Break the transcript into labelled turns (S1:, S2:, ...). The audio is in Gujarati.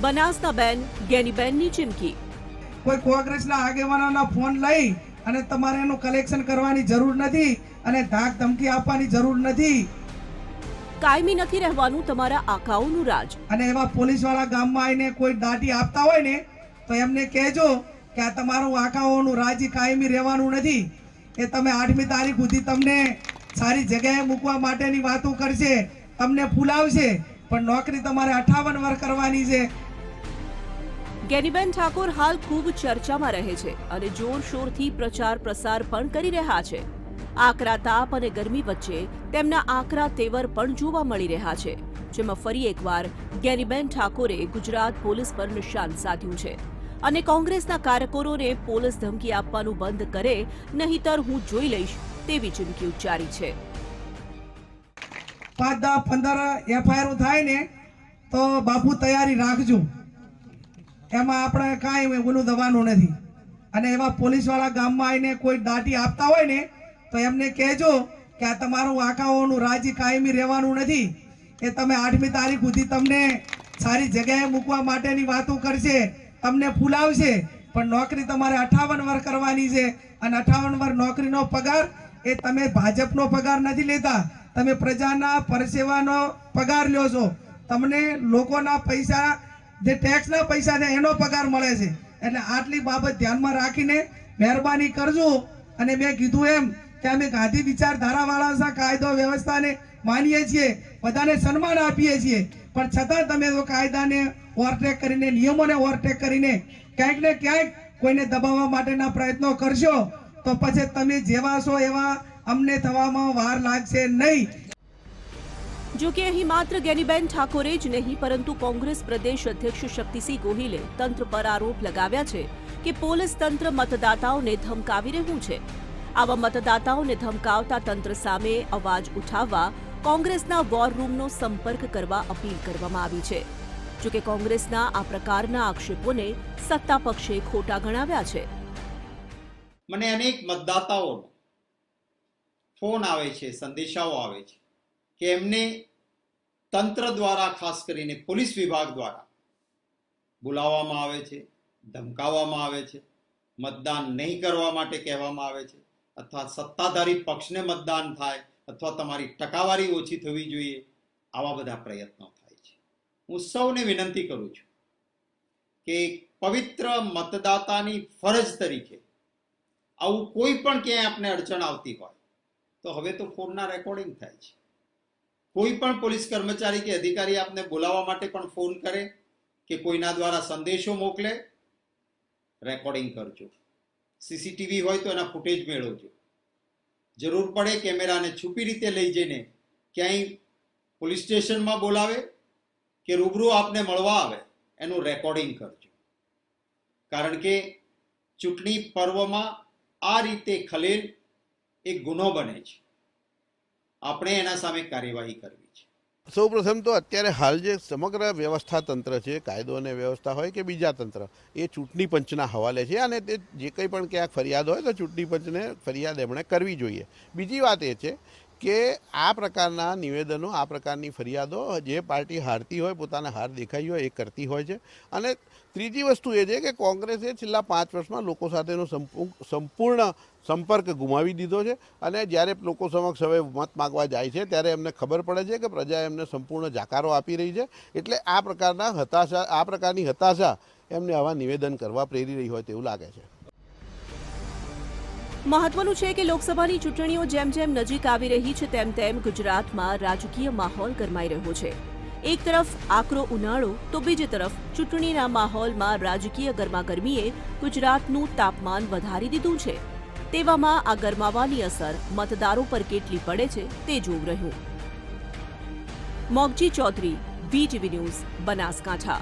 S1: બનાસના બેન ગેનીબેનની ચીમકી.
S2: કોઈ કોંગ્રેસના આગેવાનોના ફોન લઈ અને તમારે એનું કલેક્શન કરવાની જરૂર નથી અને ધાક ધમકી આપવાની જરૂર નથી.
S1: કાયમી નથી રહેવાનું તમારા આકાઓનું રાજ.
S2: અને એવા પોલીસવાળા ગામમાં આવીને કોઈ દાટી આપતા હોય ને તો એમને કહેજો કે આ તમારું આકાઓનું રાજી કાયમી રહેવાનું નથી. એ તમે આઠમી તારીખ સુધી તમને સારી જગ્યાએ મૂકવા માટેની વાતો કરશે તમને ફૂલાવશે. પણ નોકરી તમારે અઠાવન વર કરવાની છે.
S1: ગેનીબેન ઠાકોર હાલ ખૂબ ચર્ચામાં રહે છે અને જોરશોરથી પ્રચાર પ્રસાર પણ કરી રહ્યા છે. આકરા તાપ અને ગરમી વચ્ચે તેમના આકરા તેવર પણ જોવા મળી રહ્યા છે, જેમાં ફરી એકવાર ગેનીબેન ઠાકોરે ગુજરાત પોલીસ પર નિશાન સાધ્યું છે અને કોંગ્રેસના કાર્યકરોને પોલીસ ધમકી આપવાનું બંધ કરે નહીતર હું જોઈ લઈશ તેવી ચીમકી ઉચ્ચારી છે.
S2: પાંચ દસ પંદર એફઆઈઆર થાય ને, તો બાપુ તૈયારી રાખજો. એમાં આપણે કાંઈ ઓલું દવાનું નથી. અને એવા પોલીસવાળા ગામમાં આવીને કોઈ દાટી આપતા હોય ને, તો એમને કહેજો કે આ તમારું આંખાઓનું રાજી કાયમી રહેવાનું નથી. એ તમે આઠમી તારીખ સુધી તમને સારી જગ્યાએ મૂકવા માટેની વાતો કરશે, તમને ફૂલાવશે પણ નોકરી તમારે અઠાવન વર કરવાની છે. અને અઠાવન વર નોકરીનો પગાર એ તમે ભાજપનો પગાર નથી લેતા. તમે પ્રજાના પરસેવાનો પગાર લ્યો છો. તમને લોકોના પૈસા, જે ટેક્સના પૈસા છે, એનો પગાર મળે છે. એટલે આટલી બાબત ધ્યાનમાં રાખીને મહેરબાની કરજો. અને મેં કીધું એમ કે અમે ગાંધી વિચારધારાવાળા કાયદો વ્યવસ્થાને માનીએ છીએ, બધાને સન્માન આપીએ છીએ. પણ છતાં તમે કાયદાને ઓવરટેક કરીને, નિયમોને ઓવરટેક કરીને ક્યાંક ને ક્યાંક કોઈને દબાવવા માટેના પ્રયત્નો કરશો, તો પછી તમે જેવા છો એવા અમને થવામાં વાર લાગશે નહીં.
S1: જો કે અહીં માત્ર ગેનીબેન ઠાકોરે જ નહીં પરંતુ કોંગ્રેસ પ્રદેશ અધ્યક્ષ શક્તિસિંહ ગોહિલે તંત્ર પર આરોપ લગાવ્યા છે કે પોલીસ તંત્ર મતદાતાઓને ધમકાવી રહ્યું છે. આવા મતદાતાઓને ધમકાવતા તંત્ર સામે અવાજ ઉઠાવવા કોંગ્રેસના વોર રૂમનો સંપર્ક કરવા અપીલ કરવામાં આવી છે. જો કે કોંગ્રેસના આ પ્રકારના આક્ષેપોને સત્તા પક્ષે ખોટા ગણાવ્યા છે.
S3: મને અનેક મતદાતાઓનો ફોન આવે છે, સંદેશાઓ આવે છે, કે એમને તંત્ર દ્વારા, ખાસ કરીને પોલીસ વિભાગ દ્વારા બોલાવવામાં આવે છે, ધમકાવવામાં આવે છે, મતદાન નહીં કરવા માટે કહેવામાં આવે છે, અથવા સત્તાધારી પક્ષને મતદાન થાય અથવા તમારી ટકાવારી ઓછી થવી જોઈએ, આવા બધા પ્રયત્નો થાય છે. હું સૌને વિનંતી કરું છું કે પવિત્ર મતદાતાની ફરજ તરીકે આવું કોઈ પણ ક્યાંય આપને અડચણ આવતી હોય તો હવે તો ફોનના રેકોર્ડિંગ થાય છે. કોઈ પણ પોલીસ કર્મચારી કે અધિકારી આપને બોલાવવા માટે પણ ફોન કરે કે કોઈના દ્વારા સંદેશો મોકલે રેકોર્ડિંગ કરજો. સીસીટીવી હોય તો એના ફૂટેજ મેળવજો. જરૂર પડે કેમેરાને છુપી રીતે લઈ જઈને ક્યાંય પોલીસ સ્ટેશનમાં બોલાવે કે રૂબરૂ આપને મળવા આવે, એનું રેકોર્ડિંગ કરજો. કારણ કે ચૂંટણી પર્વમાં આ રીતે ખલેલ એક ગુનો બને છે. આપણે એના સામે કાર્યવાહી કરવી છે.
S4: સૌ પ્રથમ તો અત્યારે હાલ જે સમગ્ર વ્યવસ્થા તંત્ર છે, કાયદો અને વ્યવસ્થા હોય કે બીજા તંત્ર, એ ચૂંટણી પંચના હવાલે છે અને તે જે કંઈ પણ ક્યાંક ફરિયાદ હોય તો ચૂંટણી પંચને ફરિયાદ એમણે કરવી જોઈએ. બીજી વાત એ છે કે આ પ્રકારના નિવેદનો, આ પ્રકારની ફરિયાદો જે પાર્ટી હારતી હોય, પોતાને હાર દેખાઈ હોય, એ કરતી હોય છે. અને ત્રીજી વસ્તુ એ છે કે કોંગ્રેસે છેલ્લા પાંચ વર્ષમાં લોકો સાથેનો સંપૂ- સંપૂર્ણ સંપર્ક ગુમાવી દીધો છે. અને જ્યારે લોકો સમક્ષ હવે મત માગવા જાય છે, ત્યારે એમને ખબર પડે છે કે પ્રજા એમને સંપૂર્ણ જાકારો આપી રહી છે. એટલે આ પ્રકારના હતાશા, આ પ્રકારની હતાશા એમને આવા નિવેદન કરવા પ્રેરી રહી હોય તેવું લાગે છે.
S1: મહત્વનું છે કે લોકસભાની ચૂંટણીઓ જેમ જેમ નજીક આવી રહી છે, તેમ તેમ ગુજરાતમાં રાજકીય માહોલ ગરમાઈ રહ્યો છે. એક તરફ આકરો ઉનાળો, તો બીજી તરફ ચૂંટણીના માહોલમાં રાજકીય ગરમાગરમીએ ગુજરાતનું તાપમાન વધારી દીધું છે. તેવામાં આ ગરમાવાની અસર મતદારો પર કેટલી પડે છે, તે જોવું રહ્યું. Mogji Chaudhary VTV news, Banaskantha.